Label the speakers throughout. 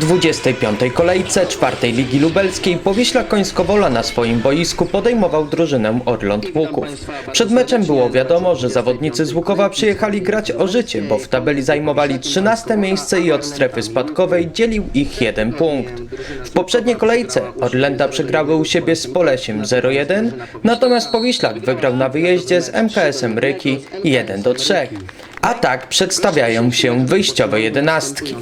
Speaker 1: 25. kolejce czwartej Ligi Lubelskiej Powieśla Końskowola na swoim boisku podejmował drużynę Orląt Łuków. Przed meczem było wiadomo, że zawodnicy z Łukowa przyjechali grać o życie, bo w tabeli zajmowali 13 miejsce i od strefy spadkowej dzielił ich jeden punkt. W poprzedniej kolejce Orlęta przegrały u siebie z Polesiem 0-1, natomiast Powieślak wygrał na wyjeździe z MKS-em Ryki 1-3. A tak przedstawiają się wyjściowe jedenastki.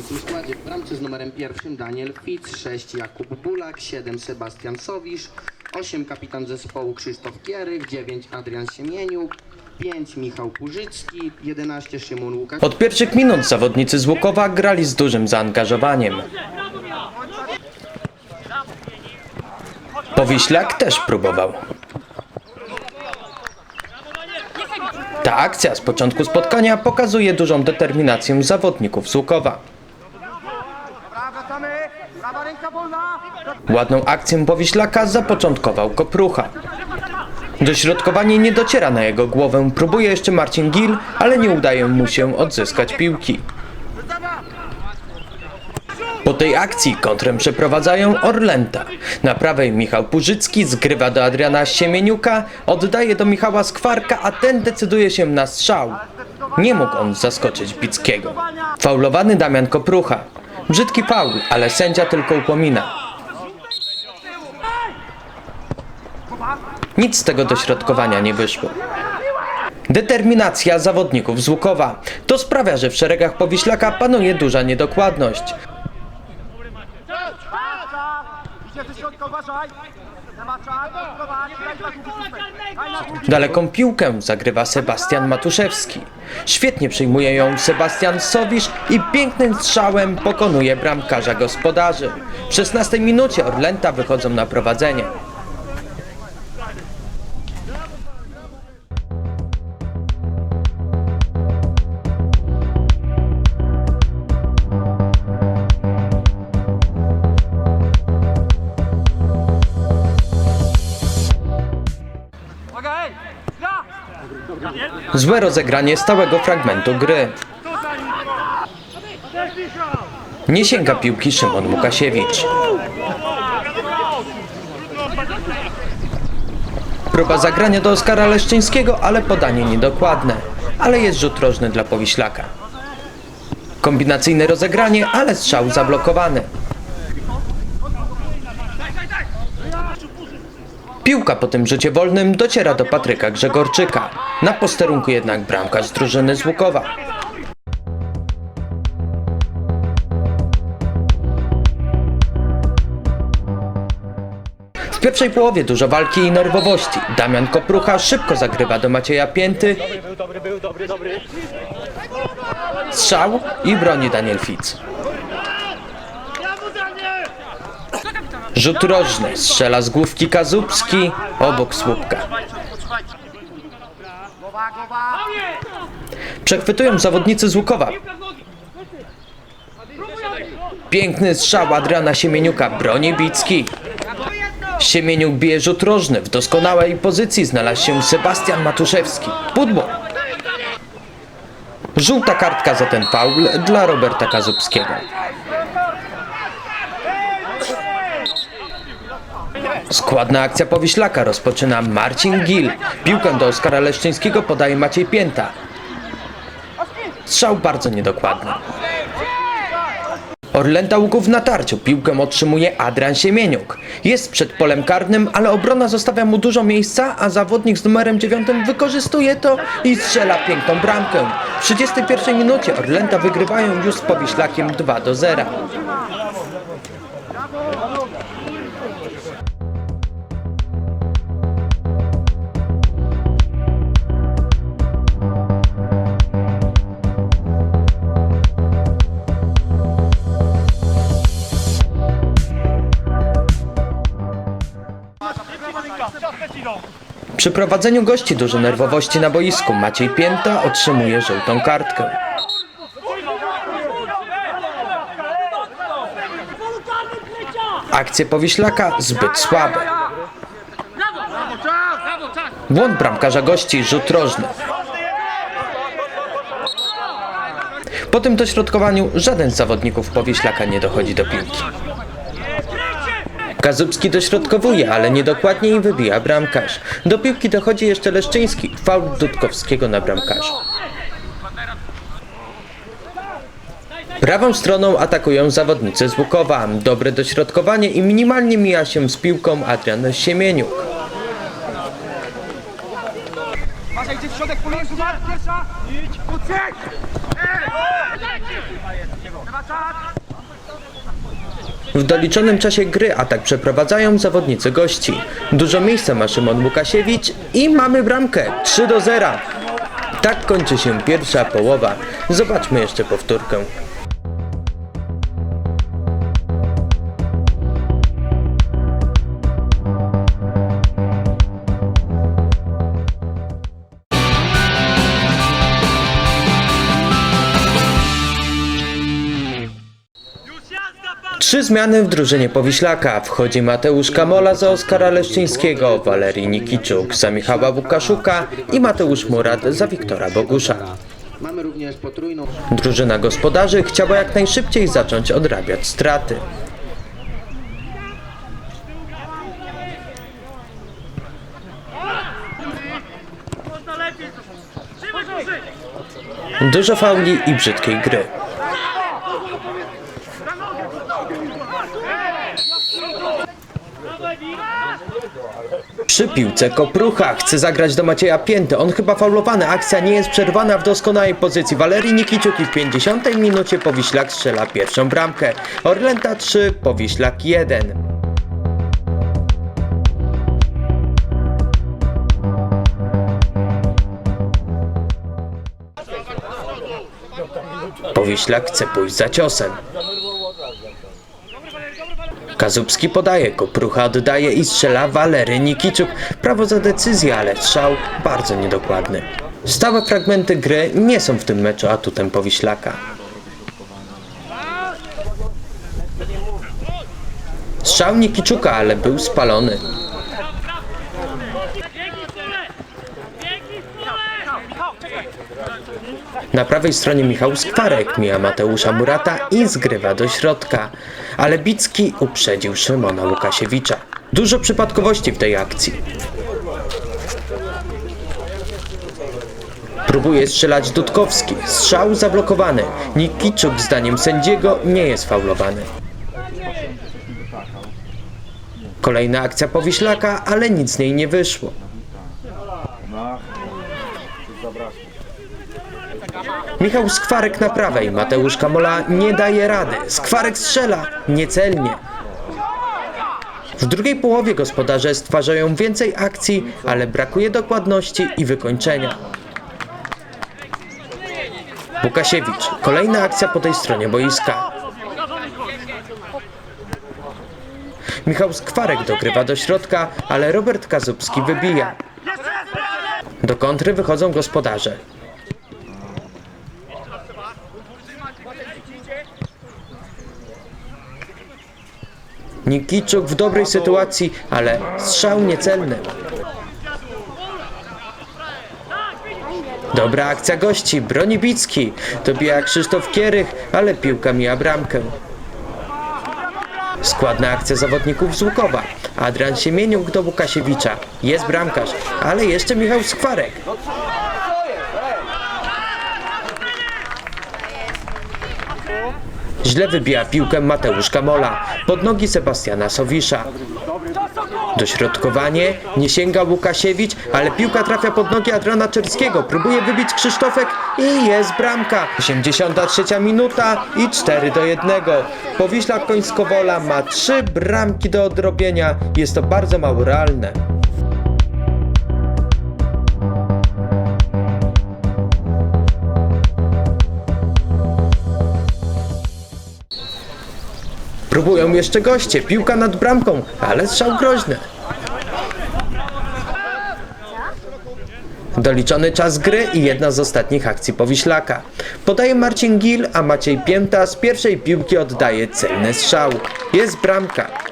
Speaker 2: Z numerem pierwszym Daniel Fitz, 6 Jakub Bulak, 7 Sebastian Sowisz, 8 kapitan zespołu Krzysztof Pierych, 9 Adrian Siemieniuk, 5 Michał Kurzycki, 11 Szymon Łukasz.
Speaker 1: Od pierwszych minut zawodnicy z Łukowa grali z dużym zaangażowaniem. Powiślak też próbował. Ta akcja z początku spotkania pokazuje dużą determinację zawodników z Łukowa. Ładną akcję Powiślaka zapoczątkował Koprucha. Dośrodkowanie nie dociera na jego głowę, próbuje jeszcze Marcin Gil, ale nie udaje mu się odzyskać piłki. Po tej akcji kontrem przeprowadzają Orlęta. Na prawej Michał Purzycki zgrywa do Adriana Siemieniuka, oddaje do Michała Skwarka, a ten decyduje się na strzał. Nie mógł on zaskoczyć Bickiego. Faulowany Damian Koprucha. Brzydki faul, ale sędzia tylko upomina. Nic z tego dośrodkowania nie wyszło. Determinacja zawodników z Łukowa. To sprawia, że w szeregach Powiślaka panuje duża niedokładność. Daleką piłkę zagrywa Sebastian Matuszewski. Świetnie przyjmuje ją Sebastian Sowisz i pięknym strzałem pokonuje bramkarza gospodarzy. W 16 minucie Orlęta wychodzą na prowadzenie. Złe rozegranie stałego fragmentu gry. Nie sięga piłki Szymon Łukasiewicz. Próba zagrania do Oskara Leszczyńskiego, ale podanie niedokładne. Ale jest rzut rożny dla Powiślaka. Kombinacyjne rozegranie, ale strzał zablokowany. Piłka po tym rzucie wolnym dociera do Patryka Grzegorczyka. Na posterunku jednak bramkarz drużyny z Łukowa. W pierwszej połowie dużo walki i nerwowości. Damian Koprucha szybko zagrywa do Macieja Pięty. Strzał i broni Daniel Fitz. Rzut rożny, strzela z główki Kazubski, obok słupka. Przechwytują zawodnicy z Łukowa. Piękny strzał Adriana Siemieniuka, broni Bicki. Siemieniuk bije rzut rożny, w doskonałej pozycji znalazł się Sebastian Matuszewski. Pudło. Żółta kartka za ten faul dla Roberta Kazubskiego. Składna akcja Powiślaka rozpoczyna Marcin Gil. Piłkę do Oskara Leszczyńskiego podaje Maciej Pięta. Strzał bardzo niedokładny. Orlęta Łuków w natarciu. Piłkę otrzymuje Adrian Siemieniuk. Jest przed polem karnym, ale obrona zostawia mu dużo miejsca, a zawodnik z numerem 9 wykorzystuje to i strzela piękną bramkę. W 31 minucie Orlęta wygrywają już z Powiślakiem 2 do 0. Przy prowadzeniu gości dużo nerwowości na boisku. Maciej Pięta otrzymuje żółtą kartkę. Akcje Powiślaka zbyt słabe. Błąd bramkarza gości, rzut rożny. Po tym dośrodkowaniu żaden z zawodników Powieślaka nie dochodzi do piłki. Kazubski dośrodkowuje, ale niedokładnie i wybija bramkarz. Do piłki dochodzi jeszcze Leszczyński, faul Dudkowskiego na bramkarza. Prawą stroną atakują zawodnicy z Łukowa. Dobre dośrodkowanie i minimalnie mija się z piłką Adrian Siemieniuk.
Speaker 3: Masz idzie w środek, po miejscu, Mark, pierwsza! Idź! Kucek! Chyba czas!
Speaker 1: W doliczonym czasie gry atak przeprowadzają zawodnicy gości. Dużo miejsca ma Szymon Łukasiewicz i mamy bramkę 3 do 0. Tak kończy się pierwsza połowa. Zobaczmy jeszcze powtórkę. Trzy zmiany w drużynie Powiślaka. Wchodzi Mateusz Kamola za Oskara Leszczyńskiego, Walerii Nikiczuk za Michała Łukaszuka i Mateusz Murat za Wiktora Bogusza. Drużyna gospodarzy chciała jak najszybciej zacząć odrabiać straty. Dużo fauli i brzydkiej gry. Przy piłce Koprucha chce zagrać do Macieja Pięty. On chyba faulowany. Akcja nie jest przerwana w doskonałej pozycji. Walerii Nikiciuk i w 50 minucie Powiślak strzela pierwszą bramkę. Orlęta 3, Powiślak 1. Powiślak chce pójść za ciosem. Kazubski podaje, Koprucha oddaje i strzela Walery Nikiczuk. Prawo za decyzję, ale strzał bardzo niedokładny. Stałe fragmenty gry nie są w tym meczu atutem Powiślaka. Strzał Nikiczuka, ale był spalony. Na prawej stronie Michał Skwarek mija Mateusza Murata i zgrywa do środka, ale Bicki uprzedził Szymona Łukasiewicza. Dużo przypadkowości w tej akcji. Próbuje strzelać Dudkowski. Strzał zablokowany. Nikiczuk zdaniem sędziego nie jest faulowany. Kolejna akcja Powiślaka, ale nic z niej nie wyszło. Michał Skwarek na prawej, Mateusz Kamola nie daje rady. Skwarek strzela, niecelnie. W drugiej połowie gospodarze stwarzają więcej akcji, ale brakuje dokładności i wykończenia. Łukasiewicz, kolejna akcja po tej stronie boiska. Michał Skwarek dogrywa do środka, ale Robert Kazubski wybija. Do kontry wychodzą gospodarze. Nikiczuk w dobrej sytuacji, ale strzał niecelny. Dobra akcja gości, broni Bicki. Dobija Krzysztof Kierych, ale piłka mija bramkę. Składna akcja zawodników z Łukowa. Adrian Siemieniuk do Łukasiewicza. Jest bramkarz, ale jeszcze Michał Skwarek. Źle wybija piłkę Mateusz Kamola pod nogi Sebastiana Sowisza. Dośrodkowanie, nie sięga Łukasiewicz, ale piłka trafia pod nogi Adriana Czerskiego. Próbuje wybić Krzysztofek i jest bramka. 83 minuta i 4 do 1. Powiśla Końskowola ma 3 bramki do odrobienia. Jest to bardzo mało realne. Próbują jeszcze goście, piłka nad bramką, ale strzał groźny. Doliczony czas gry i jedna z ostatnich akcji Powiślaka. Podaje Marcin Gil, a Maciej Pięta z pierwszej piłki oddaje celny strzał. Jest bramka.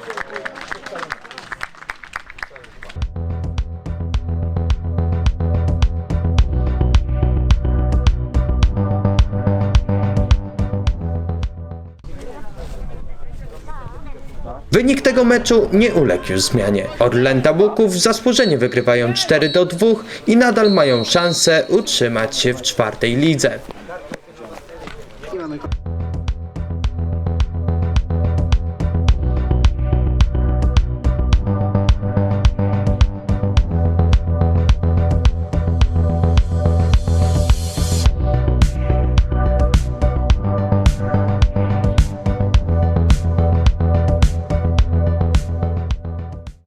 Speaker 1: Wynik tego meczu nie uległ już zmianie. Orlęta Łuków zasłużenie wygrywają 4 do 2 i nadal mają szansę utrzymać się w czwartej lidze.